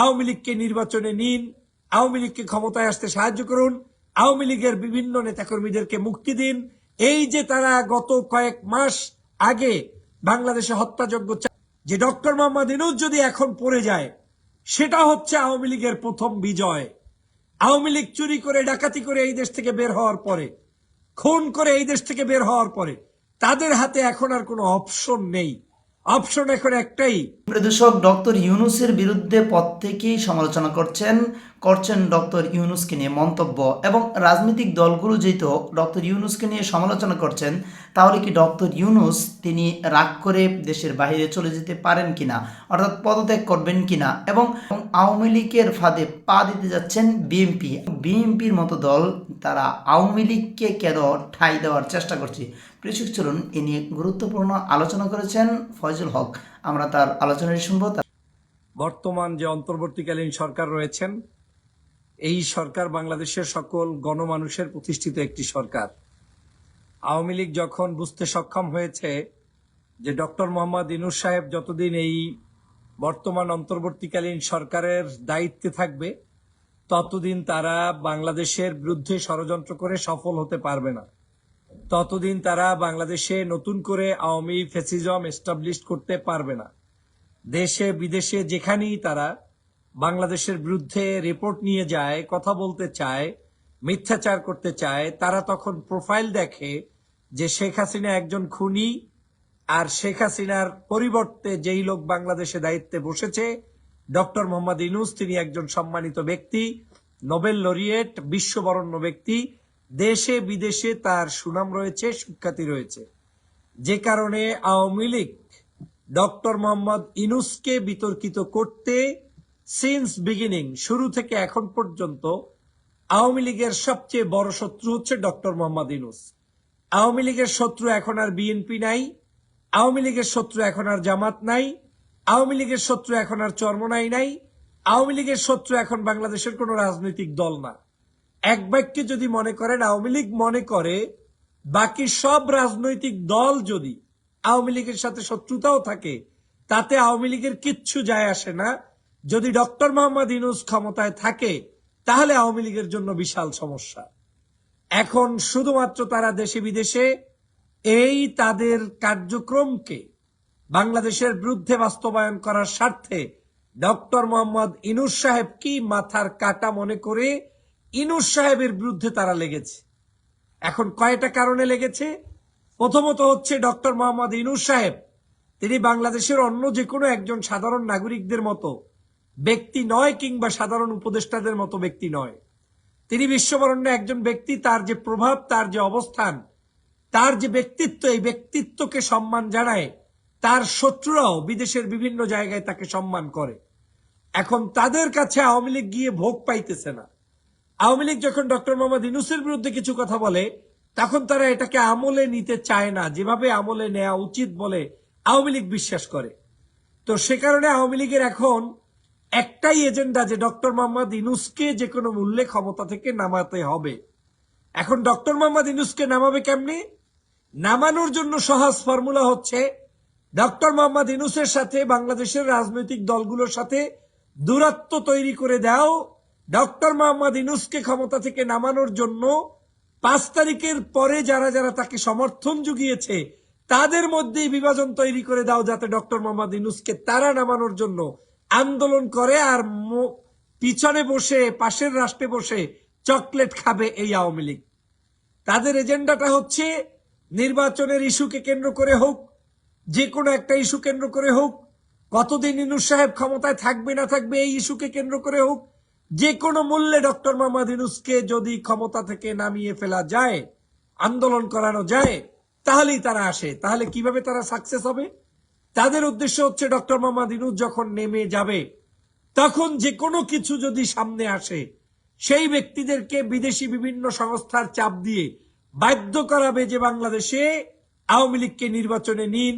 আওয়ামী লীগকে নির্বাচনে নিন, আওয়ামী লীগকে ক্ষমতায় আসতে সাহায্য করুন, আওয়ামী লীগের বিভিন্ন নেতাকর্মীদেরকে মুক্তি দিন। এই যে তারা গত কয়েক মাস আগে বাংলাদেশে হত্যাযজ্ঞ যে ডক্টর মোহাম্মদ ইনুজ যদি এখন পড়ে যায়, সেটা হচ্ছে আওয়ামী লীগের প্রথম বিজয়। আওয়ামী লীগ চুরি করে, ডাকাতি করে এই দেশ থেকে বের হওয়ার পরে, খুন করে এই দেশ থেকে বের হওয়ার পরে, তাদের হাতে এখন আর কোনো অপশন নেই। অপশন এখন একটাই। প্রদর্শক ডক্টর ইউনুসের বিরুদ্ধে পদ থেকেই সমালোচনা করছেন করছেন ডক্টর ইউনুসকে নিয়ে মন্তব্য এবং রাজনৈতিক দলগুলো যেহেতু ডক্টর ইউনুসকে নিয়ে সমালোচনা করছেন, তাহলে কি ডক্টর ইউনুস তিনি রাগ করে দেশের বাইরে চলে যেতে পারেন কিনা, অর্থাৎ পদত্যাগ করবেন কিনা এবং আওয়ামী লীগের ফাঁদে পা দিতে যাচ্ছেন বিএনপি? বিএনপির মতো দল তারা আওয়ামী লীগকে কেন ঠাঁই দেওয়ার চেষ্টা করছে? প্রেষক চলুন এ নিয়ে গুরুত্বপূর্ণ আলোচনা করেছেন ফয়জুল হক। আমরা তার আলোচনাটি শুনব বর্তমান যে অন্তর্বর্তীকালীন সরকার রয়েছেন, এই সরকার বাংলাদেশের সকল গণমানুষের প্রতিষ্ঠিত একটি সরকার। আওয়ামী লীগ যখন বুঝতে সক্ষম হয়েছে যে ডক্টর মোহাম্মদ ইনুস সাহেব যতদিন এই বর্তমান অন্তর্বর্তীকালীন সরকারের দায়িত্বে থাকবে, ততদিন তারা বাংলাদেশের বিরুদ্ধে ষড়যন্ত্র করে সফল হতে পারবে না। ততদিন তারা বাংলাদেশে নতুন করে আওয়ামী ফেসিজম এস্টাবলিশ করতে পারবে না। দেশে, বিদেশে যেখানেই তারা বাংলাদেশের বিরুদ্ধে রিপোর্ট নিয়ে যায়, কথা বলতে চায়, মিথ্যাচার করতে চায়, তারা তখন প্রোফাইল দেখে যে শেখ হাসিনা একজন খুনি আর শেখ হাসিনার পরিবর্তে যেই লোক বাংলাদেশে দায়িত্বে বসেছে, ডক্টর মোহাম্মদ ইনুস তিনি একজন সম্মানিত ব্যক্তি, নোবেল লরিয়েট, বিশ্ববরণ্য ব্যক্তি দেশে বিদেশে তার সুনাম রয়েছে সুখ্যাতি রয়েছে। যে কারণে আওয়ামী লীগ ডক্টর মোহাম্মদ ইনুসকে বিতর্কিত করতে সিন্স বিগিনিং শুরু থেকে এখন পর্যন্ত আওয়ামী লীগের সবচেয়ে বড় শত্রু হচ্ছে ডক্টর মোহাম্মদ ইনুস আওয়ামী লীগের শত্রু এখন আর বিএনপি নাই, আওয়ামী লীগের শত্রু এখন আর জামাত নাই, আওয়ামী লীগের শত্রু এখন আর চরমনাই নাই, আওয়ামী লীগের শত্রু এখন বাংলাদেশের কোনো রাজনৈতিক দল না। এক বাক্যে যদি মনে করেন আওয়ামী লীগ মনে করে, বাকি সব রাজনৈতিক দল যদি আওয়ামী লীগের সাথে শত্রুতাও থাকে, তাতে আওয়ামী লীগের কিচ্ছু যায় আসে না। যদি ডক্টর মোহাম্মদ ইনুস ক্ষমতায় থাকে, তাহলে আওয়ামী লীগের জন্য বিশাল সমস্যা। এখন শুধুমাত্র তারা দেশে বিদেশে এই তাদের কার্যক্রমকে বাংলাদেশের বিরুদ্ধে বাস্তবায়ন করার স্বার্থে ডক্টর মোহাম্মদ ইনুস সাহেব কি মাথার কাটা মনে করে ইনুস সাহেবের বিরুদ্ধে তারা লেগেছে। এখন কয়টা কারণে লেগেছে? প্রথমত হচ্ছে ডক্টর মোহাম্মদ ইনুস সাহেব। তিনি বাংলাদেশের অন্য যে কোনো একজন সাধারণ নাগরিকদের মতো ব্যক্তি নয় কিংবা সাধারণ উপদেষ্টাদের মতো ব্যক্তি নয়। তিনি বিশ্ববরণ্য একজন ব্যক্তি, তার যে প্রভাব, তার যে অবস্থান, তার যে ব্যক্তিত্ব, এই ব্যক্তিত্বকে সম্মান জানায় তার শত্রুরাও বিদেশের বিভিন্ন জায়গায় তাকে সম্মান করে। এখন তাদের কাছে আওয়ামী লীগ গিয়ে ভোগ পাইতেছে না। আওয়ামী লীগ যখন ডক্টর মোহাম্মদ ইনুসের বিরুদ্ধে কিছু কথা বলে, তখন তারা এটাকে আমলে নিতে চায় না, যেভাবে আমলে নেওয়া উচিত বলে আওয়ামী লীগ বিশ্বাস করে। তো সে কারণে আওয়ামী লীগের এখন একটাই এজেন্ডা যে ডক্টর মোহাম্মদ ইনুসকে যে কোনো মূল্যে ক্ষমতা থেকে নামাতে হবে। এখন ডক্টর মোহাম্মদ ইনুসকে নামাবে কেমনি? নামানোর জন্য সহজ ফর্মুলা হচ্ছে, ডক্টর মোহাম্মদ ইনুসের সাথে বাংলাদেশের রাজনৈতিক দলগুলোর সাথে দূরত্ব তৈরি করে দাও ডক্টর মোহাম্মদ ইনুসকে ক্ষমতা থেকে নামানোর জন্য পাঁচ তারিখের পরে যারা যারা তাকে সমর্থন জুগিয়েছে, তাদের মধ্যেই বিভাজন তৈরি করে দাও যাতে ডক্টর মোহাম্মদ ইনুসকে তারা নামানোর জন্য আন্দোলন করে আর পিছনে বসে, পাশের রাষ্ট্রে বসে চকলেট খাবে এই আওয়ামী লীগ। তাদের এজেন্ডাটা হচ্ছে নির্বাচনের ইস্যুকে কেন্দ্র করে হোক যে কোনো একটা ইস্যু কেন্দ্র করে হোক, কতদিন ইনুস সাহেব ক্ষমতায় থাকবে না থাকবে এই ইস্যুকে কেন্দ্র করে হোক যে কোনো মূল্যে ডক্টর মোহাম্মদ ইনুসকে যদি ক্ষমতা থেকে নামিয়ে ফেলা যায়, আন্দোলন করানো যায়, তাহলেই তারা আসে। তাহলে কীভাবে তারা সাকসেস হবে? তাদের উদ্দেশ্য হচ্ছে ডক্টর মোহাম্মদ ইনুস যখন নেমে যাবে, তখন যে কোনো কিছু যদি সামনে আসে, সেই ব্যক্তিদেরকে বিদেশি বিভিন্ন সংস্থার চাপ দিয়ে বাধ্য করাবে যে বাংলাদেশে আওয়ামী লীগকে নির্বাচনে নিন,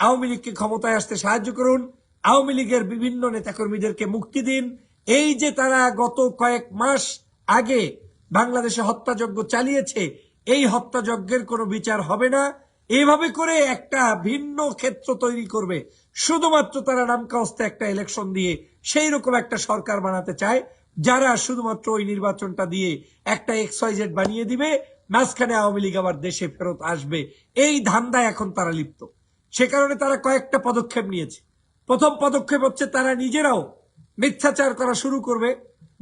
আওয়ামী লীগকে ক্ষমতায় আসতে সাহায্য করুন, আওয়ামী লীগের বিভিন্ন নেতাকর্মীদেরকে মুক্তি দিন এই যে তারা গত কয়েক মাস আগে বাংলাদেশে হত্যাযজ্ঞ চালিয়েছে, এই হত্যাযজ্ঞের কোনো বিচার হবে না। এইভাবে করে একটা ভিন্ন ক্ষেত্র তৈরি করবে। শুধুমাত্র তারা নামকাস্তে একটা ইলেকশন দিয়ে সেই রকম একটা সরকার বানাতে চায়, যারা শুধুমাত্র ওই নির্বাচনটা দিয়ে একটা এক্সওয়াইজেড বানিয়ে দিবে, মাঝখানে আওয়ামী লীগ আবার দেশে ফেরত আসবে। এই ধান্দায় এখন তারা লিপ্ত। সে কারণে তারা কয়েকটা পদক্ষেপ নিয়েছে। প্রথম পদক্ষেপ হচ্ছে তারা নিজেরাও মিথ্যাচার করা শুরু করবে।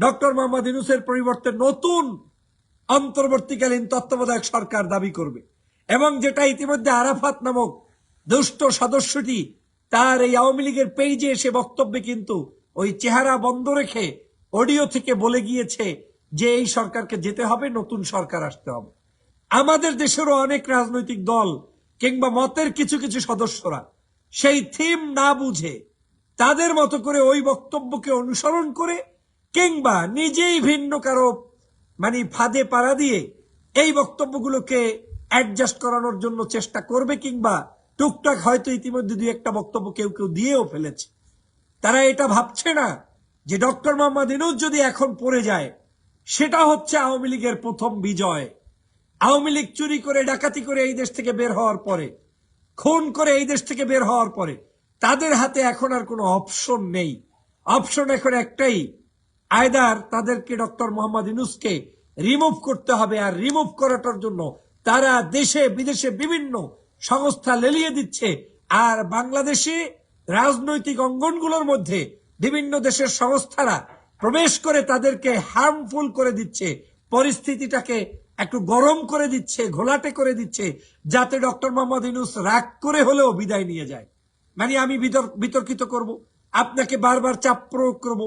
ডক্টর মোহাম্মদ ইউনুসের পরিবর্তে নতুন অন্তর্বর্তীকালীন তত্ত্বাবধায়ক সরকার দাবি করবে। এবং যেটা ইতিমধ্যে আরাফাত নামক দুষ্ট সদস্যটি, তার এই আওয়ামী লীগের পেজে এসে বক্তব্যে কিন্তু ওই চেহারা বন্ধ রেখে অডিও থেকে বলে গিয়েছে যে এই সরকারকে যেতে হবে, নতুন সরকার আসতে হবে। আমাদের দেশেরও অনেক রাজনৈতিক দল কিংবা মতের কিছু কিছু সদস্যরা সেই থিম না বুঝে তাদের মতো করে ওই বক্তব্যকে অনুসরণ করে কিংবা নিজেই ভিন্ন কারও মানে ফাঁদে পাড়া দিয়ে এই বক্তব্যগুলোকে অ্যাডজাস্ট করানোর জন্য চেষ্টা করবে কিংবা টুকটাক হয়তো ইতিমধ্যে দুই একটা বক্তব্য কেউ কেউ দিয়েও ফেলেছে। তারা এটা ভাবছে না যে ডক্টর মোহাম্মদ ইনুজ যদি এখন পড়ে যায়, সেটা হচ্ছে আওয়ামী লীগের প্রথম বিজয়। আওয়ামী লীগ চুরি করে, ডাকাতি করে এই দেশ থেকে বের হওয়ার পরে, খুন করে এই দেশ থেকে বের হওয়ার পরে তাদের হাতে এখন আর কোনো অপশন নেই। অপশন এখন একটাই, আয়দার তাদেরকে ডক্টর মোহাম্মদ ইনুসকে রিমুভ করতে হবে আর রিমুভ করাটার জন্য তারা দেশে, বিদেশে বিভিন্ন সংস্থা লেলিয়ে দিচ্ছে। আর বাংলাদেশে রাজনৈতিক অঙ্গনগুলোর মধ্যে বিভিন্ন দেশের সংস্থারা প্রবেশ করে তাদেরকে হার্মফুল করে দিচ্ছে। পরিস্থিতিটাকে একটু গরম করে দিচ্ছে, ঘোলাটে করে দিচ্ছে, যাতে ডক্টর মোহাম্মদ ইনুস রাগ করে হলেও বিদায় নিয়ে যায়। মানে আমি বিতর্কিত করব। আপনাকে বারবার চাপ প্রয়োগ করব।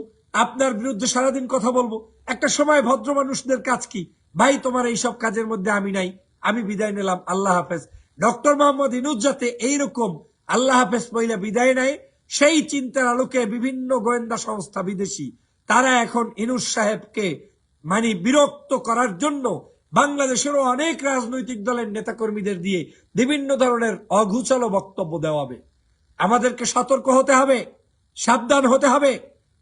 আপনার বিরুদ্ধে সারাদিন কথা বলব। একটা সময় ভদ্র মানুষদের কাজ কি? ভাই, তোমার এইসব কাজের মধ্যে আমি নাই। আমি বিদায় নিলাম। আল্লাহ হাফেজ। ডক্টর মোহাম্মদ ইনুজ যাতে এইরকম আল্লাহ হাফেজ মহিলা বিদায় নেয়, সেই চিন্তার আলোকে বিভিন্ন গোয়েন্দা সংস্থা বিদেশি, তারা এখন ইনুস সাহেবকে মানে বিরক্ত করার জন্য বাংলাদেশেরও অনেক রাজনৈতিক দলের নেতাকর্মীদের দিয়ে বিভিন্ন ধরনের অঘুচলো বক্তব্য দেওয়াবে। আমাদেরকে সতর্ক হতে হবে, সাবধান হতে হবে।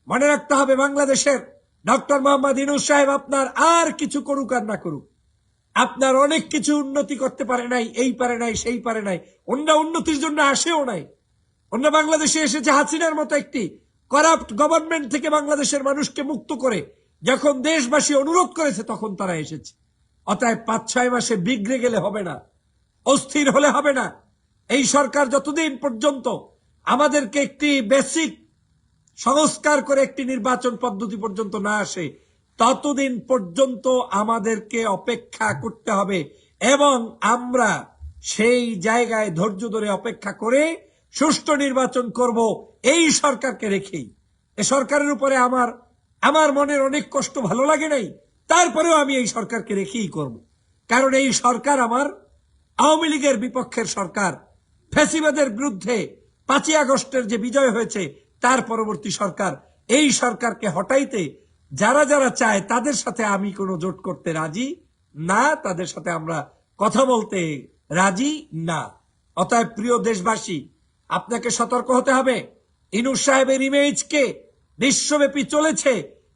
মনে রাখতে হবে বাংলাদেশের ডক্টর মোহাম্মদ ইনুস সাহেব আপনার আর কিছু করুক আর না করুক। আপনার অনেক কিছু উন্নতি করতে পারে নাই, এই পারে নাই, সেই পারে নাই। অন্য উন্নতির জন্য আসেও নাই। অন্য বাংলাদেশে এসেছে হাসিনার মতো একটি করাপ্ট গভর্নমেন্ট থেকে বাংলাদেশের মানুষকে মুক্ত করে, যখন দেশবাসী অনুরোধ করেছে তখন তারা এসেছে। অতএব পাঁচ ছয় মাসে বিগড়ে গেলে হবে না, অস্থির হলে হবে না। এই সরকার যতদিন পর্যন্ত আমাদেরকে একটি বেসিক সংস্কার করে একটি নির্বাচন পদ্ধতি পর্যন্ত না আসে, ততদিন পর্যন্ত আমাদেরকে অপেক্ষা করতে হবে এবং আমরা সেই জায়গায় ধৈর্য ধরে অপেক্ষা করে সুষ্ঠু নির্বাচন করব, এই সরকারকে রেখেই। এ সরকারের উপরে আমার আমার মনের অনেক কষ্ট ভালো লাগে নাই, তারপরেও আমি এই সরকারকে রেখেই করব। কারণ এই সরকার আমার আওয়ামী লীগের বিপক্ষের সরকার। ফ্যাসিবাদের বিরুদ্ধে পাঁচই আগস্টের যে বিজয় হয়েছে, তার পরবর্তী সরকার, এই সরকারকে হটাইতে যারা যারা চায়, তাদের সাথে আমি কোনো জোট করতে রাজি না, তাদের সাথে আমরা কথা বলতে রাজি না। অতএব প্রিয় দেশবাসী, আপনাকে সতর্ক হতে হবে। ইনুস সাহেবের ইমেজকে বিশ্বব্যাপী চলেছে।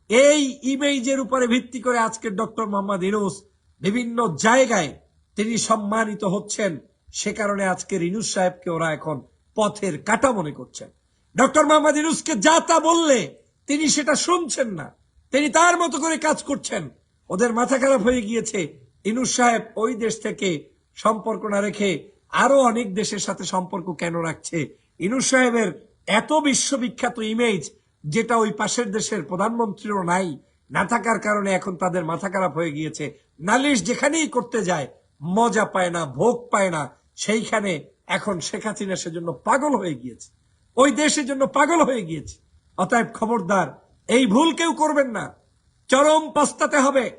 এই ইমেজের উপরে ভিত্তি করে আজকের ডক্টর মোহাম্মদ ইনুস বিভিন্ন জায়গায় তিনি সম্মানিত হচ্ছেন। সে কারণে আজকের ইনুস সাহেবকে ওরা এখন পথের কাটা মনে করছেন। ডক্টর মোহাম্মদ ইনুসকে যা তা বললে তিনি সেটা শুনছেন না। তিনি তার মতো করে কাজ করছেন। ওদের মাথা খারাপ হয়ে গিয়েছে। ইনুস সাহেব ওই দেশ থেকে সম্পর্ক না রেখে আরও অনেক দেশের সাথে সম্পর্ক কেন রাখছে? ইনুস সাহেবের এত বিশ্ববিখ্যাত ইমেজ যেটা ওই পাশের দেশের প্রধানমন্ত্রীরও নাই, না থাকার কারণে এখন তাদের মাথা খারাপ হয়ে গিয়েছে। নালিশ যেখানেই করতে যায়, মজা পায় না, ভোগ পায় না। সেইখানে এখন শেখ হাসিনা সেজন্য পাগল হয়ে গিয়েছে। ওই দেশের জন্য পাগল হয়ে গিয়েছে। অতএব খবরদার, এই ভুল কেউ করবেন না। চরম পস্তাতে হবে।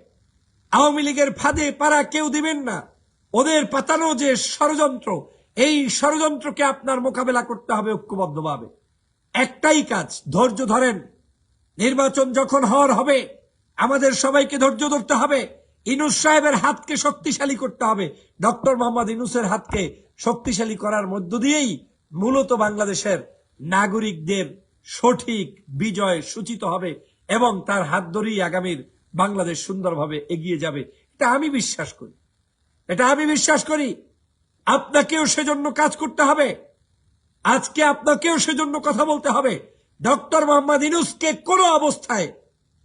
আওয়ামী লীগের ফাঁদে পাড়া কেউ দিবেন না। ওদের পাতানো যে ষড়যন্ত্র, এই ষড়যন্ত্রকে আপনার মোকাবেলা করতে হবে ঐক্যবদ্ধভাবে। একটাই কাজ, ধৈর্য ধরেন। নির্বাচন যখন হওয়ার হবে, আমাদের সবাইকে ধৈর্য ধরতে হবে। ইনুস সাহেবের হাতকে শক্তিশালী করতে হবে। ডক্টর মোহাম্মদ ইনুসের হাতকে শক্তিশালী করার মধ্য দিয়েই মূলত বাংলাদেশের নাগরিকদের সঠিক বিজয় সূচিত হবে এবং তার হাত ধরেই আগামীর বাংলাদেশ সুন্দরভাবে এগিয়ে যাবে। এটা আমি বিশ্বাস করি। এটা আমি বিশ্বাস করি। আপনাকেও সেজন্য কাজ করতে হবে। আজকে আপনাকেও সেজন্য কথা বলতে হবে। ডক্টর মোহাম্মদ ইনুসকে কোনো অবস্থায়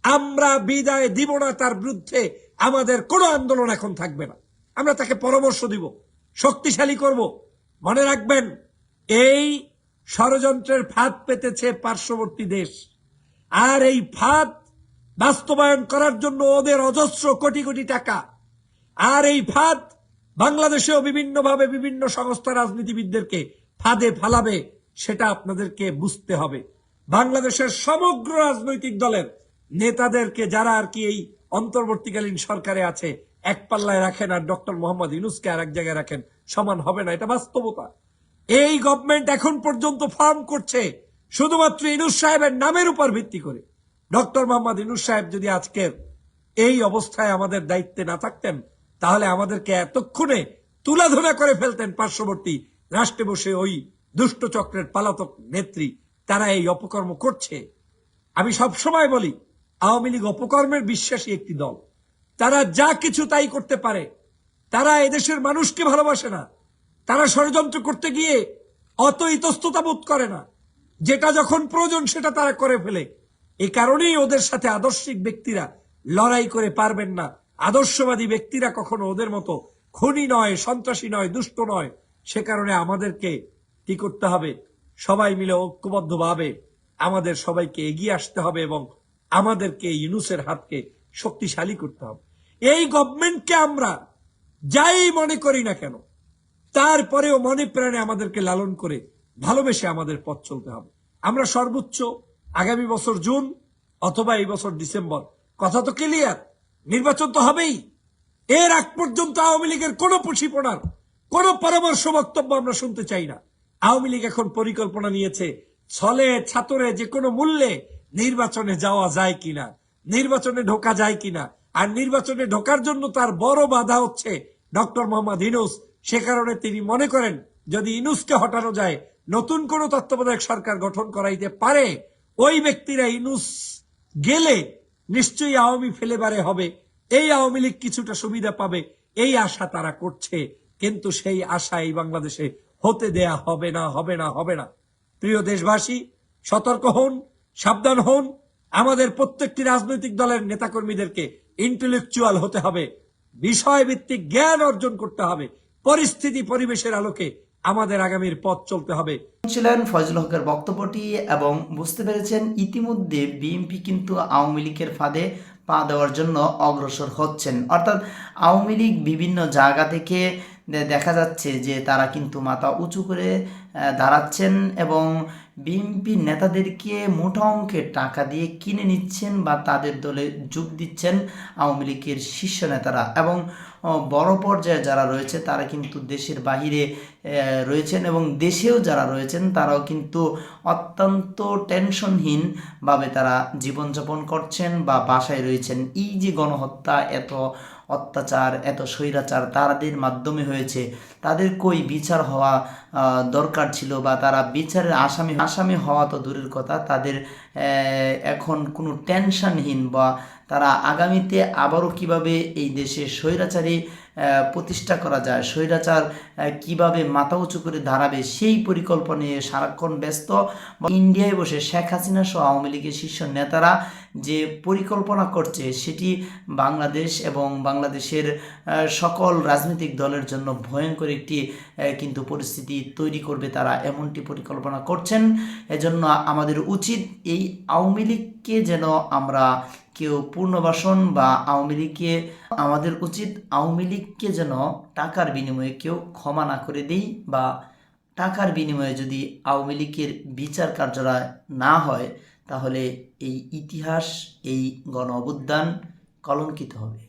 আমরা বিদায় দিব না তার বিরুদ্ধে। আমাদের কোনো আন্দোলন এখন থাকবে না। আমরা তাকে পরামর্শ দিব, শক্তিশালী করব। মনে রাখবেন, এই ষড়যন্ত্রের ফাঁদ পেতেছে পার্শ্ববর্তী দেশ। আর এই ফাঁদ বাস্তবায়ন করার জন্য ওদের অজস্র কোটি কোটি টাকা। আর এই ফাঁদ বাংলাদেশেও বিভিন্নভাবে বিভিন্ন সংস্থা রাজনীতিবিদদেরকে ফাঁদে ফালাবে, সেটা আপনাদেরকে বুঝতে হবে। বাংলাদেশের সমগ্র রাজনৈতিক দলের নেতাদেরকে, যারা আর কি এই অন্তর্বর্তীকালীন সরকারে আছে, এক পাল্লায় রাখেন আর ডক্টর মোহাম্মদ ইউনুসকে আর এক জায়গায় রাখেন, সমান হবে না, এটা বাস্তবতা। এই গভর্নমেন্ট এখন পর্যন্ত ফার্ম করছে, শুধুমাত্র ইনুস সাহেবের নামের উপর ভিত্তি করে। ডক্টর মোহাম্মদ ইনুস সাহেব যদি আজকের এই অবস্থায় আমাদের দায়িত্বে না থাকতেন, তাহলে আমাদেরকে এতক্ষণে তুলাধুলা করে ফেলতেন পার্শ্ববর্তী রাষ্ট্রে বসে ওই দুষ্ট চক্রের পালাতক নেত্রী। তারা এই অপকর্ম করছে। আমি সব সময় বলি আওয়ামী লীগ অপকর্মের বিশ্বাসী একটি দল। তারা যা কিছু তাই করতে পারে। তারা এদেশের মানুষকে ভালোবাসে না। তারা ষড়যন্ত্র করতে গিয়ে অত ইতস্ততা বোধ করে না। যেটা যখন প্রয়োজন, সেটা তারা করে ফেলে। এ কারণেই ওদের সাথে আদর্শিক ব্যক্তিরা লড়াই করে পারবেন না। আদর্শবাদী ব্যক্তিরা কখনো ওদের মতো খুনি নয়, সন্ত্রাসী নয়, দুষ্ট নয়। সে কারণে আমাদেরকে কি করতে হবে? সবাই মিলে ঐক্যবদ্ধভাবে আমাদের সবাইকে এগিয়ে আসতে হবে এবং আমাদেরকে, ইউনুসের হাতকে শক্তিশালী করতে হবে। এই গভর্নমেন্টকে আমরা যাই মনে করি না কেন, তারপরেও মনে প্রাণে আমাদেরকে লালন করে ভালোবেসে আমাদের পথ চলতে হবে। আমরা সর্বোচ্চ আগামী বছর জুন অথবা এই বছর ডিসেম্বর, কথা তো ক্লিয়ার, নির্বাচন তো হবেই। এর আগ পর্যন্ত আওয়ামী লীগের কোনো পুষিপনার কোনো পরামর্শ বক্তব্য আমরা শুনতে চাই না। আওয়ামী লীগ এখন পরিকল্পনা নিয়েছে, ছলে, ছাতরে যে কোনো মূল্যে নির্বাচনে যাওয়া যায় কিনা? নির্বাচনে ঢোকা যায় কিনা? আর নির্বাচনে ঢোকার জন্য তার বড় বাধা হচ্ছে ডক্টর মোহাম্মদ ইনুস। সে কারণে তিনি মনে করেন, যদি ইনুসকে হটানো যায়, নতুন কোন তত্ত্বাবধায়ক সরকার গঠন করাইতে পারে, ওই ব্যক্তিরা ইনুস গেলে নিশ্চয়ই আওয়ামী ফেলেবারে হবে। এই আওয়ামী লীগ কিছুটা সুবিধা পাবে, এই আশা তারা করছে। কিন্তু সেই আশা এই বাংলাদেশে হতে দেয়া হবে না হবে না হবে না। প্রিয় দেশবাসী, সতর্ক হন। সাবধান হন। আমাদের প্রত্যেকটি রাজনৈতিক দলের নেতাকর্মীদেরকে ইন্টেলেকচুয়াল হতে হবে। বিষয়ভিত্তিক জ্ঞান অর্জন করতে হবে। পরিস্থিতি পরিবেশের আলোকে আমাদের আগামীর পথ চলতে হবে। ছিলেন ফয়জুল হকের বক্তব্যটি এবং বুঝতে পেরেছেন ইতিমধ্যে বিএনপি কিন্তু আওয়ামী লীগের ফাঁদে পা দেওয়ার জন্য অগ্রসর হচ্ছেন। অর্থাৎ আওয়ামী লীগ বিভিন্ন জায়গা থেকে দেখা যাচ্ছে যে তারা কিন্তু মাথা উঁচু করে দাঁড়াচ্ছেন এবং বিএনপি নেতাদেরকে মোটা অঙ্কের টাকা দিয়ে কিনে নিচ্ছেন বা তাদের দলে যোগ দিচ্ছেন আওয়ামী লীগের শীর্ষ নেতারা এবং বড় পর্যায়ে যারা রয়েছে তারা কিন্তু দেশের বাহিরে রয়েছেন এবং দেশেও যারা রয়েছেন তারাও কিন্তু অত্যন্ত টেনশনহীনভাবে তারা জীবনযাপন করছেন বা বাসায় রয়েছেন। এই যে গণহত্যা এত অত্যাচার, এত স্বৈরাচার তাদের মাধ্যমে হয়েছে। তাদের কই বিচার হওয়া দরকার ছিল বা তারা বিচারের আসামি আসামি হওয়া তো দূরের কথা। তাদের এখন কোনো টেনশনহীন বা তারা আগামীতে আবারও কীভাবে এই দেশে স্বৈরাচারী প্রতিষ্ঠা করা যায়। স্বৈরাচার কীভাবে মাথা উঁচু করে দাঁড়াবে সেই পরিকল্পনা নিয়ে সারাক্ষণ ব্যস্ত। ইন্ডিয়ায় বসে শেখ হাসিনা সহ আওয়ামী লীগের শীর্ষ নেতারা যে পরিকল্পনা করছে, সেটি বাংলাদেশ এবং বাংলাদেশের সকল রাজনৈতিক দলের জন্য ভয়ঙ্কর একটি কিন্তু পরিস্থিতি তৈরি করবে তারা এমনটি পরিকল্পনা করছেন। এজন্য আমাদের উচিত এই আওয়ামী লীগকে যেন আমরা কেউ পুনর্বাসন বা আওয়ামী লীগকে, আমাদের উচিত আওয়ামী লীগকে যেন টাকার বিনিময়ে কেউ ক্ষমা না করে দেই বা টাকার বিনিময়ে যদি আওয়ামী লীগের বিচার কার্যালয় না হয়, তাহলে এই ইতিহাস, এই গণ অভ্যুত্থান কলঙ্কিত হবে।